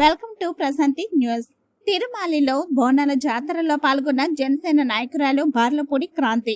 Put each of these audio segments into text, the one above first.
Welcome to Prashanti news. తిరుమాలిలో బోనాల జాతరలో పాల్గొన్న జనసేన నాయకురాలు బార్లపూడి క్రాంతి.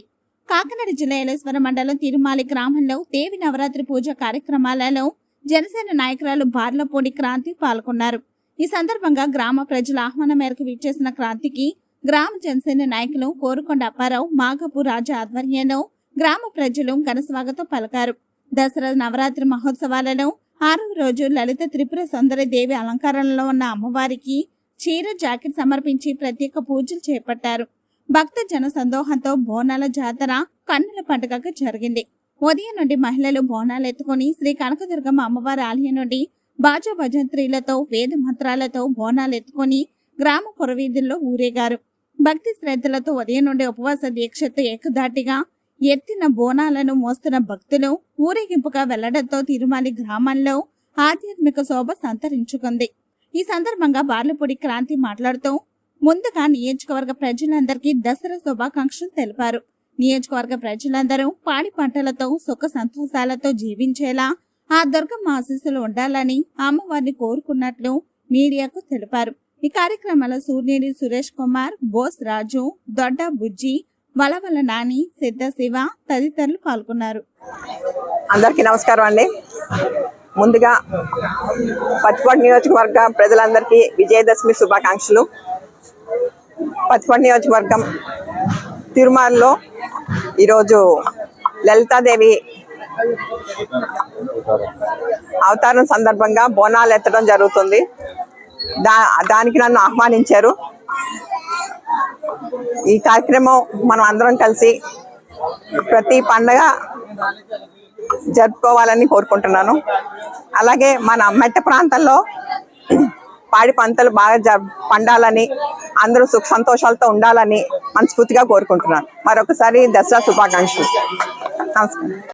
కాకినాడ జిల్లా ఏలేశ్వర మండలం తిరుమాలి గ్రామంలో దేవి నవరాత్రి పూజ కార్యక్రమాలలో జనసేన నాయకురాలు బార్లపూడి క్రాంతి పాల్గొన్నారు. ఈ సందర్భంగా గ్రామ ప్రజల ఆహ్వానం మేరకు విచ్చేసిన క్రాంతికి గ్రామ జనసేన నాయకులు కోరుకొండ అప్పారావు మాగపు రాజా ఆధ్వర్యంలో గ్రామ ప్రజలు ఘనస్వాగతం పలికారు. దసరా నవరాత్రి మహోత్సవాలలో ఆరవ రోజు లలిత త్రిపుర సుందరదేవి దేవి ఉన్న అమ్మవారికి చీర జాకెట్ సమర్పించి ప్రత్యేక పూజలు చేపట్టారు. భక్త జన సందోహంతో బోనాల జాతర కన్నుల పండుగగా జరిగింది. ఉదయం నుండి మహిళలు బోనాలు ఎత్తుకొని శ్రీ కనకదుర్గమ్మ అమ్మవారి ఆలయం నుండి బాజా భజంత్రీలతో వేద మంత్రాలతో బోనాలు ఎత్తుకొని గ్రామ పురవీధుల్లో ఊరేగారు. భక్తి శ్రద్ధలతో ఉదయం నుండి ఉపవాస దీక్షతో ఏకదాటిగా ఎత్తిన బోనాలను మోస్తున్న భక్తులు ఊరేగింపుగా వెళ్ళడంతో తిరుమలి గ్రామంలో ఆధ్యాత్మిక శోభ సంతరించుకుంది. ఈ సందర్భంగా బార్లపూడి క్రాంతి మాట్లాడుతూ ముందుగా నియోజకవర్గ ప్రజలందరికీ దసరా శుభాకాంక్షలు తెలిపారు. నియోజకవర్గ ప్రజలందరూ పాడి పంటలతో సుఖ సంతోషాలతో జీవించేలా ఆ దుర్గమ్మ ఆశీస్సులు ఉండాలని అమ్మవారిని కోరుకున్నట్లు మీడియాకు తెలిపారు. ఈ కార్యక్రమంలో సూర్యుని సురేష్ కుమార్ బోస్ రాజు దొడ్డ బుజ్జి వలవల నాని సిద్ధ శివ తదితరులు పాల్గొన్నారు. అందరికీ నమస్కారం అండి. ముందుగా పత్తిపాటి నియోజకవర్గ ప్రజలందరికీ విజయదశమి శుభాకాంక్షలు. పత్తిపాటి నియోజకవర్గం తిరుమలలో ఈరోజు లలితాదేవి అవతారం సందర్భంగా బోనాలు ఎత్తడం జరుగుతుంది. దా దానికి నన్ను ఆహ్వానించారు. ఈ కార్యక్రమం మనం అందరం కలిసి ప్రతి పండగ జరుపుకోవాలని కోరుకుంటున్నాను. అలాగే మన మెట్ట ప్రాంతంలో పాడి పంటలు బాగా జ పండాలని అందరూ సుఖ సంతోషాలతో ఉండాలని మనస్ఫూర్తిగా కోరుకుంటున్నాను. మరొకసారి దసరా శుభాకాంక్షలు. నమస్కారం.